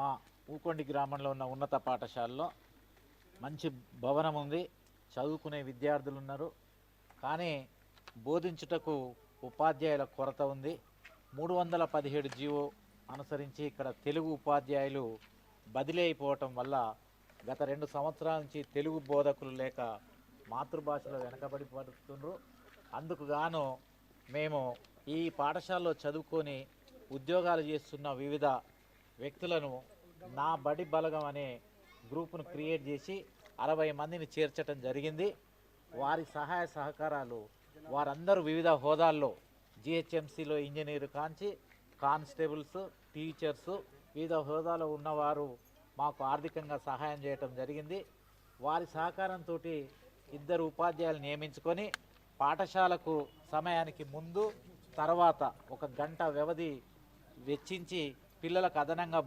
మా ఊకొండి గ్రామంలో ఉన్న ఉన్నత పాఠశాలలో మంచి భవనం ఉంది. చదువుకునే విద్యార్థులు ఉన్నారు. కానీ బోధించుటకు ఉపాధ్యాయుల కొరత ఉంది. మూడు వందల పదిహేడు జీవో అనుసరించి ఇక్కడ తెలుగు ఉపాధ్యాయులు బదిలీ అయిపోవటం వల్ల గత రెండు సంవత్సరాల నుంచి తెలుగు బోధకులు లేక మాతృభాషలో వెనకబడి పడుతున్నారు అందుకు గాను మేము ఈ పాఠశాలలో చదువుకొని ఉద్యోగాలు చేస్తున్న వివిధ వ్యక్తులను నా బడి బలగం అనే గ్రూపును క్రియేట్ చేసి అరవై మందిని చేర్చటం జరిగింది. వారి సహాయ సహకారాలు వారందరూ వివిధ హోదాల్లో జిహెచ్ఎంసీలో ఇంజనీర్ కాంచి కానిస్టేబుల్స్ టీచర్స్ వివిధ హోదాలో ఉన్నవారు మాకు ఆర్థికంగా సహాయం చేయటం జరిగింది. వారి సహకారంతో ఇద్దరు ఉపాధ్యాయులు నియమించుకొని పాఠశాలకు సమయానికి ముందు తర్వాత ఒక గంట వ్యవధి వెచ్చించి పిల్లలకు అదనంగా